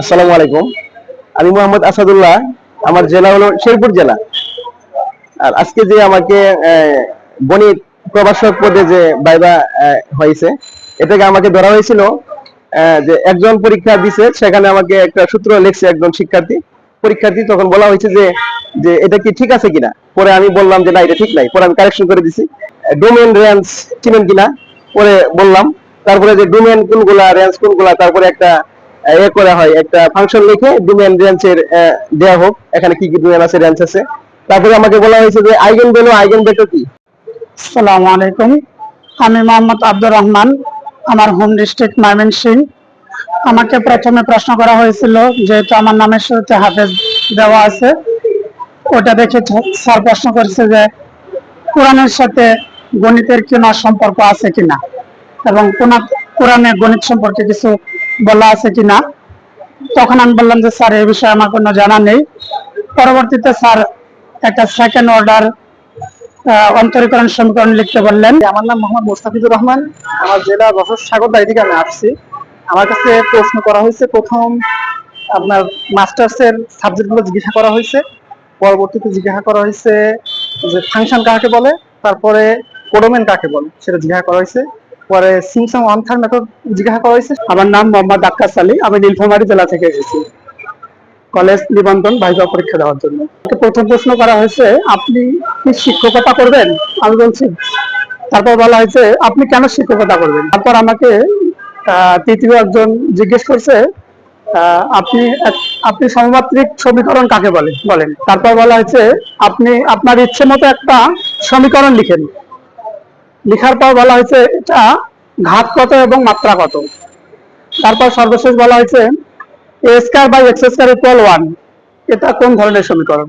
আসসালামু আলাইকুম। আমি মোহাম্মদ আসাদুল্লাহ, আমার জেলা হলো শেরপুর জেলা। আর আজকে যে আমাকে পদে যে হয়েছে, এটাকে আমাকে ধরা হয়েছিল যে একজন পরীক্ষা দিছে, সেখানে আমাকে একটা সূত্র লিখছে একজন শিক্ষার্থী। পরীক্ষার্থী তখন বলা হয়েছে যে যে এটা কি ঠিক আছে কিনা? পরে আমি বললাম যে, না, এটা ঠিক নাই। পরে আমি কারেকশন করে দিছি। ডোমেন রেঞ্জ চিনেন কিনা? পরে বললাম। তারপরে যে ডোমেন কোনগুলা রেঞ্জ কোনগুলা, তারপরে একটা এ করা হয়। একটা ফাংশন লিখে ডোমেন রেঞ্জের দেয়া হোক। এখানে কি কি ডোমেন আছে রেঞ্জ আছে? তারপরে আমাকে বলা হয়েছে যে আইগেন ভ্যালু, আইগেন ভেক্টর কি? আসসালামু আলাইকুম। আমি মোহাম্মদ আব্দুর রহমান, আমার হোম ডিস্ট্রিক্ট ময়মনসিং। আমাকে প্রথমে প্রশ্ন করা হয়েছিল, যেহেতু আমার নামের শুরুতে হাফেজ দেওয়া আছে, ওটা দেখে স্যার প্রশ্ন করেছে যে কোরআনের সাথে গণিতের কোনো সম্পর্ক আছে কিনা? এবং কোন কোরআনে গণিত সম্পর্কে কিছু বলা আছে কিনা? তখন আমি বললাম যে, স্যার এই বিষয়ে আমার কোনো জানা নেই। পরবর্তীতে স্যার একটা সেকেন্ড অর্ডার অন্তরীকরণ সমীকরণ লিখতে বললেন। আমার নাম মোহাম্মদ মোস্তাফিজুর রহমান। আমার জেলা যশোর সাগরদাই থেকে আমি আসছি। আমার কাছে প্রশ্ন করা হয়েছে, প্রথম আপনার মাস্টার্স এর সাবজেক্টগুলো জিজ্ঞাসা করা হয়েছে। পরবর্তীতে জিজ্ঞাসা করা হয়েছে যে, ফাংশন কাকে বলে? তারপরে, কোডোমেন কাকে বলে? সেটা জিজ্ঞাসা করা হয়েছে। পরে সিমসং অনথার মেথড জিজ্ঞাসা করা হয়েছে। আমার নাম মোহাম্মদ আক্কাস আলী। আমি নীলফামারী জেলা থেকে এসেছি। কলেজ নিবন্ধন ভাইবা পরীক্ষা দেওয়ার জন্য। প্রথম প্রশ্ন করা হয়েছে, আপনি কি শিক্ষকতা করবেন? আমি বলছি, তারপর বলা হয়েছে, আপনি কেন শিক্ষকতা করবেন? তারপর আমাকে তৃতীয় একজন জিজ্ঞেস করছে আপনি আপনি সমমাত্রিক সমীকরণ কাকে বলেন বলেন? তারপর বলা হয়েছে, আপনি, আপনার ইচ্ছে মতো একটা সমীকরণ লিখেন। লেখার পর বলা হয়েছে এটা ঘাত কত এবং মাত্রা কত? তারপর সর্বশেষ বলা হয়েছে a square by x square equal one এটা কোন ধরনের সমীকরণ?